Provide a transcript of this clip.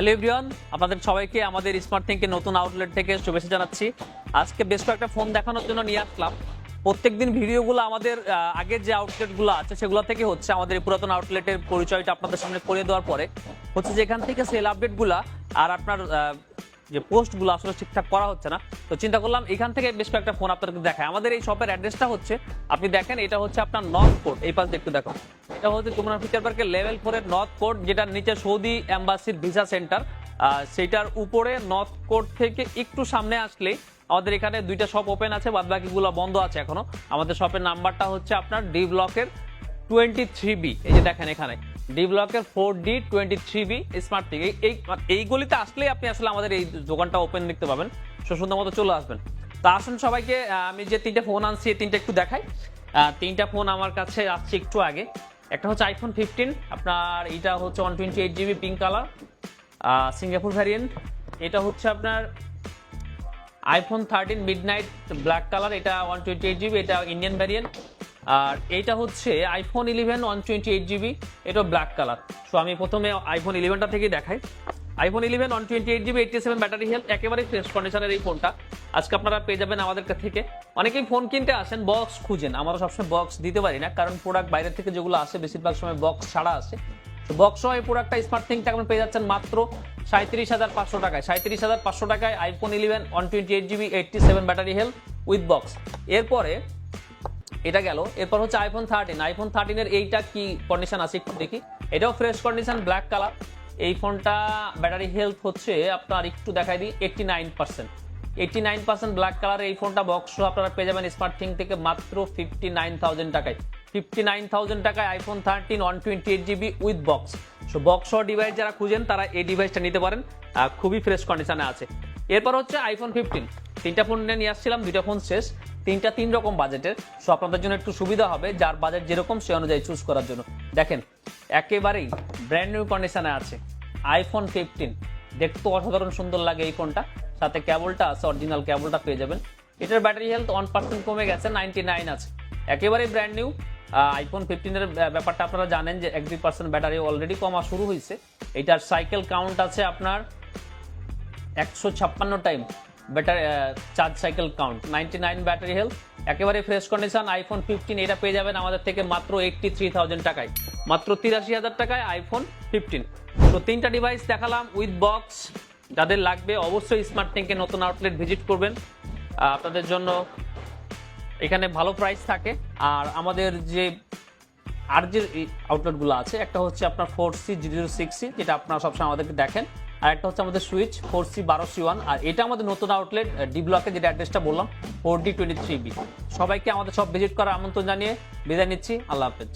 Hello everyone, আপনাদের সবাইকে আমাদের স্মার্ট থিঙ্কের নতুন আউটলেট থেকে শুভেচ্ছা জানাচ্ছি। আজকে বেশ কয়েকটা ফোন দেখানোর জন্য নিয়ে আসলাম। প্রত্যেকদিন ভিডিওগুলো আমাদের আগের যে আউটলেটগুলো আছে সেগুলো থেকে হচ্ছে আমাদের পুরাতন আউটলেটের পরিচয়টা আপনাদের সামনে করে দেওয়ার পরে হচ্ছে যে এখান থেকে সেল আপডেটগুলা আর আপনার যে পোস্টগুলো আসলে ঠিকঠাক করা হচ্ছে না, তো চিন্তা করলাম এখান থেকে বেশ কয়েকটা ফোন আপনাদেরকে দেখায় আমাদের এই শপের অ্যাড্রেসটা হচ্ছে, আপনি দেখেন এটা হচ্ছে আপনার নর্থ কোর্ট এই পাশে একটু দেখো এটা হচ্ছে ফিচার পার্কের লেভেল ফোরের নর্থ কোর্ট যেটার নিচে সৌদি অ্যাম্বাসির ভিসা সেন্টার সেটার উপরে নর্থ কোর্ট থেকে একটু সামনে আসলে আমাদের এখানে দুইটা শপ ওপেন আছে বাদ বাকিগুলো বন্ধ আছে এখনও। আমাদের শপের নাম্বারটা হচ্ছে আপনার ডি ব্লকের টোয়েন্টি থ্রি বি এই যে দেখেন এখানে ডি ব্লকের four D twenty three B smart tick এই এই গলিতে আসলেই আপনি আসলে আমাদের এই দোকানটা ওপেন দেখতে পাবেন। সুন্দর মতো চলে আসবেন। তা আসুন সবাইকে আমি যে তিনটে ফোন আনছি তিনটা একটু দেখাই। তিনটা ফোন আমার কাছে আসছে একটু আগে। একটা হচ্ছে আইফোন ফিফটিন আপনার এটা হচ্ছে one twenty eight GB pink colour Singapore variant এটা হচ্ছে আপনার iPhone thirteen midnight black colour এটা ওয়ান টোয়েন্টি এইট জিবি এটা ইন্ডিয়ান ভ্যারিয়েন্ট আর এইটা হচ্ছে iPhone eleven one twenty eight GB এটাও ব্ল্যাক কালার সো আমি প্রথমে আইফোন ইলেভেনটা থেকেই দেখাই। IPhone eleven one twenty eight GB eighty seven battery health একেবারে ফ্রেশ কন্ডিশনের এই ফোনটা আজকে আপনারা পেয়ে যাবেন আমাদের কাছ থেকে। অনেকেই ফোন কিনতে আসেন বক্স খুঁজেন। আমরা সবসময় বক্স দিতে পারি না, কারণ প্রোডাক্ট বাইরে থেকে যেগুলো আসে, বেশিরভাগ সময় বক্স ছাড়া আসে। বক্স এই প্রোডাক্টটা স্মার্ট থিংটা আপনি পেয়ে যাচ্ছেন মাত্র সাঁত্রিশ হাজার পাঁচশো টাকায়। সাঁত্রিশ হাজার পাঁচশো টাকায় iPhone eleven one twenty eight GB eighty seven battery health with box এরপরে এটা গেল। এরপর হচ্ছে আইফোন থার্টিন আইফোন থার্টিনের এইটা কি কন্ডিশন আছে একটু দেখি। এটাও ফ্রেশ কন্ডিশন ব্ল্যাক কালার এই ফোনটা ব্যাটারি হেলথ হচ্ছে আপনার একটু দেখাই দিই eighty nine percent eighty nine percent black colour এই ফোনটা বক্স আপনারা পেয়ে যাবেন স্মার্ট থিং থেকে মাত্র ফিফটি নাইন থাউজেন্ড টাকায়। ফিফটি নাইন থাউজেন্ড টাকায় iPhone thirteen one twenty eight GB with box so box device যারা খুঁজেন, তারা এই ডিভাইসটা নিতে পারেন। খুবই ফ্রেশ কন্ডিশনে আছে। এরপর হচ্ছে আইফোন ফিফটিন তিনটা ফোন নিয়ে আসছিলাম, দুইটা ফোন শেষ। তিনটা তিন রকম বাজেটের সো আপনাদের জন্য একটু সুবিধা হবে, যার বাজেট যেরকম সে অনুযায়ী চুজ করার জন্য। দেখেন একেবারেই ব্র্যান্ড নিউ কন্ডিশনে আছে। আইফোন ফিফটিন দেখতে অসাধারণ সুন্দর লাগে এই ফোনটা সাথে কেবলটা আছে অরিজিনাল ক্যাবলটা পেয়ে যাবেন। এটার ব্যাটারি হেলথ ওয়ান পার্সেন্ট কমে গেছে নাইনটি নাইন আছে। একেবারেই ব্র্যান্ড নিউ আইফোন ফিফটিনের ব্যাপারটা আপনারা জানেন যে এক দুই পার্সেন্ট ব্যাটারি অলরেডি কমা শুরু হয়েছে। এটার সাইকেল কাউন্ট আছে আপনার একশো ছাপ্পান্ন time battery charge cycle count ninety nine battery health একেবারে ফ্রেশ কন্ডিশন আইফোন ফিফটিন এটা পেয়ে যাবেন আমাদের থেকে মাত্র এইটটি থ্রি থাউজেন্ড টাকায়। মাত্র তিরাশি হাজার টাকায় আইফোন ফিফটিন তো তিনটা ডিভাইস দেখালাম উইথ বক্স যাদের লাগবে অবশ্যই স্মার্ট টিঙ্কে নতুন আউটলেট ভিজিট করবেন। আপনাদের জন্য এখানে ভালো প্রাইস থাকে। আর আমাদের যে আর যে আউটলেটগুলো আছে, একটা হচ্ছে আপনার four C zero six C যেটা আপনারা সবসময় আমাদেরকে দেখেন। আর একটা হচ্ছে আমাদের সুইচ ফোর সি বারো সি ওয়ান আর এটা আমাদের নতুন আউটলেট ডি ব্লকে যেটা অ্যাড্রেসটা বললাম four D twenty three B সবাইকে আমাদের সব ভিজিট করার আমন্ত্রণ জানিয়ে বিদায় নিচ্ছি। আল্লাহ হাফেজ।